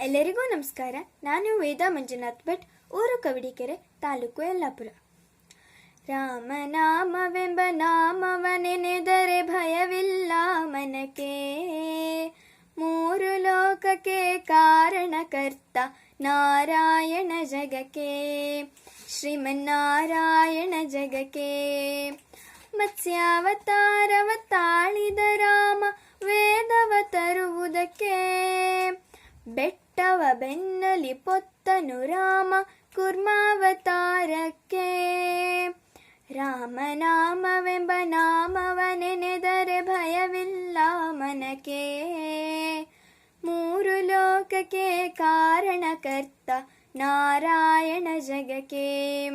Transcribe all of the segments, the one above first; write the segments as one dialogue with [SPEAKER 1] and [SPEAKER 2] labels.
[SPEAKER 1] ಎಲ್ಲರಿಗೂ ನಮಸ್ಕಾರ. ನಾನು ವೇದಾ ಮಂಜುನಾಥ್ ಭಟ್, ಊರು ಕವಡಿಕೆರೆ, ತಾಲೂಕು ಯಲ್ಲಾಪುರ. ರಾಮನಾಮವೆಂಬ ನಾಮವ ನೆನೆದರೆ ಭಯವಿಲ್ಲ ಮನಕೆ ಮೂರು ಲೋಕಕ್ಕೆ ಕಾರಣಕರ್ತ ನಾರಾಯಣ ಜಗಕ್ಕೆ. ಶ್ರೀಮನ್ನಾರಾಯಣ ಜಗಕ್ಕೆ. ಮತ್ಸ್ಯಾವತಾರವ ತಾಳಿದ ರಾಮ ವೇದವ ಬೆನ್ನಲಿ ಪೊತ್ತನು ರಾಮ ಕುರ್ಮಾವತಾರಕ್ಕೆ. ರಾಮನಾಮವೆಂಬ ನಾಮವ ನೆನೆದರೆ ಭಯವಿಲ್ಲ ಮನಕ್ಕೆ. ಮೂರು ಲೋಕಕ್ಕೆ ಕಾರಣಕರ್ತ ನಾರಾಯಣ ಜಗಕ್ಕೆ.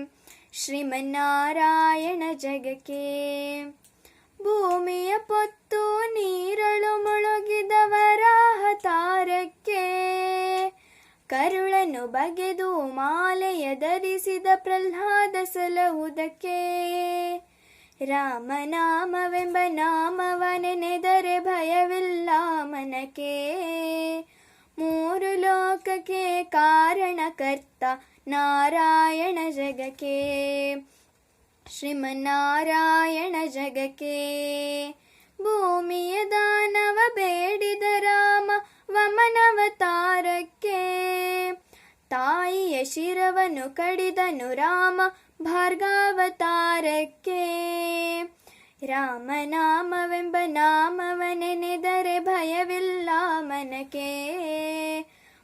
[SPEAKER 1] ಶ್ರೀಮನ್ನಾರಾಯಣ ಜಗಕ್ಕೆ. ಕರುಳನ್ನು ಬಗೆದು ಮಾಲೆಯ ಧರಿಸಿದ ಪ್ರಹ್ಲಾದ ಸಲಹುದಕ್ಕೆ. ರಾಮನಾಮವೆಂಬ ನಾಮವ ನೆನೆದರೆ ಭಯವಿಲ್ಲ ಮನಕ್ಕೆ. ಮೂರು ಲೋಕಕ್ಕೆ ಕಾರಣಕರ್ತ ನಾರಾಯಣ ಜಗಕ್ಕೆ. ಶ್ರೀಮನ್ನಾರಾಯಣ ಜಗಕ್ಕೆ. ಭೂಮಿಯ ತಾಯಿಯ ಶಿರವನ್ನು ಕಡಿದನು ರಾಮ ಭಾರ್ಗಾವತಾರಕ್ಕೆ. ರಾಮನಾಮವೆಂಬ ನಾಮವನೆನೆದರೆ ಭಯವಿಲ್ಲ ಮನಕ್ಕೆ.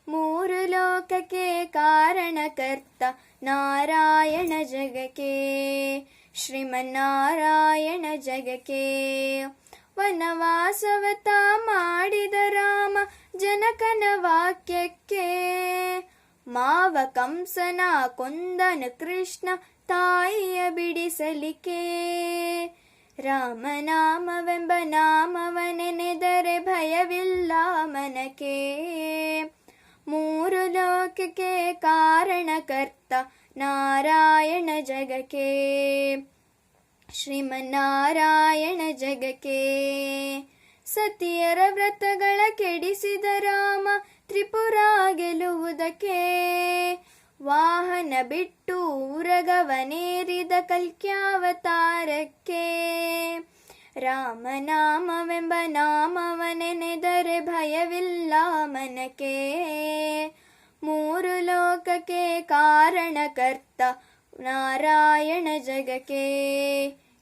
[SPEAKER 1] ಮೂರು ಲೋಕಕ್ಕೆ ಕಾರಣಕರ್ತ ನಾರಾಯಣ ಜಗಕ್ಕೆ. ಶ್ರೀಮನ್ನಾರಾಯಣ ಜಗಕ್ಕೆ. ವನವಾಸವತ ಮಾಡಿದ ರಾಮ ಜನಕನ ವಾಕ್ಯಕ್ಕೆ. ಮಾವ ಕಂಸನ ಕೊಂದನ ಕೃಷ್ಣ ತಾಯಿಯ ಬಿಡಿಸಲಿಕೆ ರಾಮನಾಮವೆಂಬ ನಾಮವ ನೆನೆದರೆ ಭಯವಿಲ್ಲ ಮನಕೆ ಮೂರು ಲೋಕಕ್ಕೆ ಕಾರಣಕರ್ತ ನಾರಾಯಣ ಜಗಕ್ಕೆ. ಶ್ರೀಮನ್ನಾರಾಯಣ ಜಗಕ್ಕೆ. ಸತಿಯರ ವ್ರತಗಳ ಕೆಡಿಸಿದ ರಾಮ ತ್ರಿಪುರ ಗೆಲುವುದಕ್ಕೆ ವಾಹನ ಬಿಟ್ಟು ಊರಗವನೇರಿದ ಕಲ್ಕ್ಯಾವತಾರಕ್ಕೆ. ರಾಮನಾಮವೆಂಬ ನಾಮವ ನೆನೆದರೆ ಭಯವಿಲ್ಲ ಮನಕೆ ಮೂರು ಲೋಕಕ್ಕೆ ಕಾರಣಕರ್ತ ನಾರಾಯಣ ಜಗಕ್ಕೆ.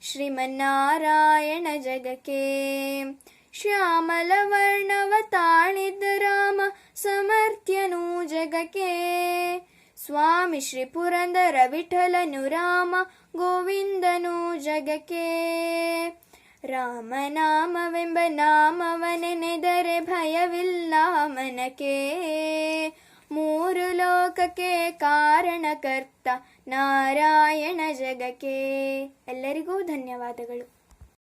[SPEAKER 1] ಶ್ರೀಮನ್ನಾರಾಯಣ ಜಗಕ್ಕೆ. ಶ್ಯಾಮಲ ಸ್ವಾಮಿ ಶ್ರೀ ಪುರಂದರ ವಿಠಲನು ರಾಮ ಗೋವಿಂದನು ಜಗಕ್ಕೆ. ರಾಮನಾಮವೆಂಬ ನಾಮವ ನೆನೆದರೆ ಭಯವಿಲ್ಲ ಮನಕೆ ಮೂರು ಲೋಕಕ್ಕೆ ಕಾರಣಕರ್ತ ನಾರಾಯಣ ಜಗಕ್ಕೆ. ಎಲ್ಲರಿಗೂ ಧನ್ಯವಾದಗಳು.